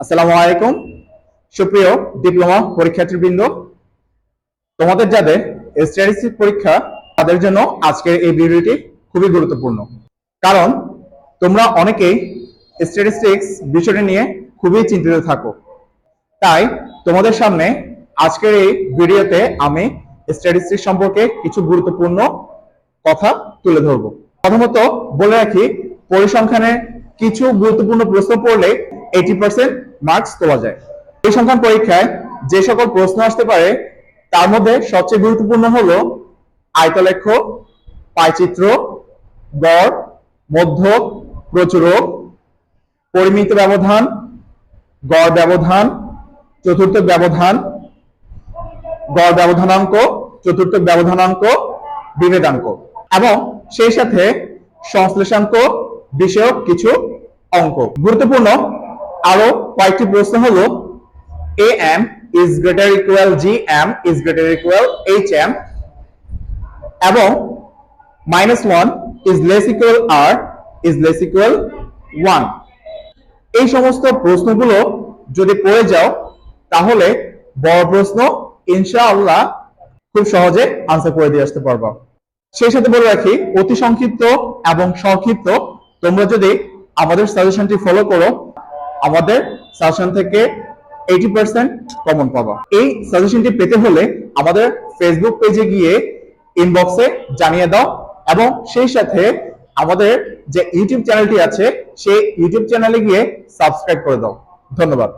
আসসালামু আলাইকুম। সুপ্রিয় ডিপ্লোমা পরীক্ষার্থীবৃন্দ, তোমাদের যাদের স্ট্যাটিস্টিক পরীক্ষা তাদের জন্য আজকের এই ভিডিওটি খুবই গুরুত্বপূর্ণ। কারণ তোমরা অনেকেই স্ট্যাটিস্টিক্স বিষয়টি নিয়ে খুবই চিন্তিত থাকো। তাই তোমাদের সামনে আজকের এই ভিডিওতে আমি স্ট্যাটিস্টিক্স সম্পর্কে কিছু গুরুত্বপূর্ণ কথা তুলে ধরবো। প্রথমত বলে রাখি, পরিসংখ্যানের কিছু গুরুত্বপূর্ণ প্রশ্ন পড়লে এইটি পার্সেন্ট মার্কস তোলা যায়। পরিসংখ্যান পরীক্ষায় যে সকল প্রশ্ন আসতে পারে, তার মধ্যে সবচেয়ে গুরুত্বপূর্ণ হলো আয়তলেখ্য, পাইচিত্র, গড়, মধ্য, প্রচুরক, পরিমিত ব্যবধান, গড় ব্যবধান, চতুর্থ ব্যবধান, গড় ব্যবধানাঙ্ক, চতুর্থ ব্যবধানাঙ্ক বিভেদাঙ্ক এবং সেই সাথে সংশ্লেষাঙ্ক, বিষয়ক কিছু অঙ্ক। গুরুত্বপূর্ণ আরও কয়েকটি প্রশ্ন হলো A M is greater equal G M is greater equal H M এবং minus one is less equal R is less equal one এই সমস্ত প্রশ্নগুলো যদি পড়ে যাও, তাহলে বড় প্রশ্ন ইনশাআল্লাহ খুব সহজে আনসার করে দিয়ে আসতে পারবা। সেই সাথে বলে রাখি, অতি সংক্ষিপ্ত এবং সংক্ষিপ্ত। তোমরা যদি আমাদের সাজেশনটি ফলো করো আমাদের সাজেশন থেকে এইটি পার্সেন্ট কমন পাবা। এই সাজেশনটি পেতে হলে আমাদের ফেসবুক পেজে গিয়ে ইনবক্সে জানিয়ে দাও এবং সেই সাথে আমাদের যে ইউটিউব চ্যানেলটি আছে, সেই ইউটিউব চ্যানেলে গিয়ে সাবস্ক্রাইব করে দাও। ধন্যবাদ।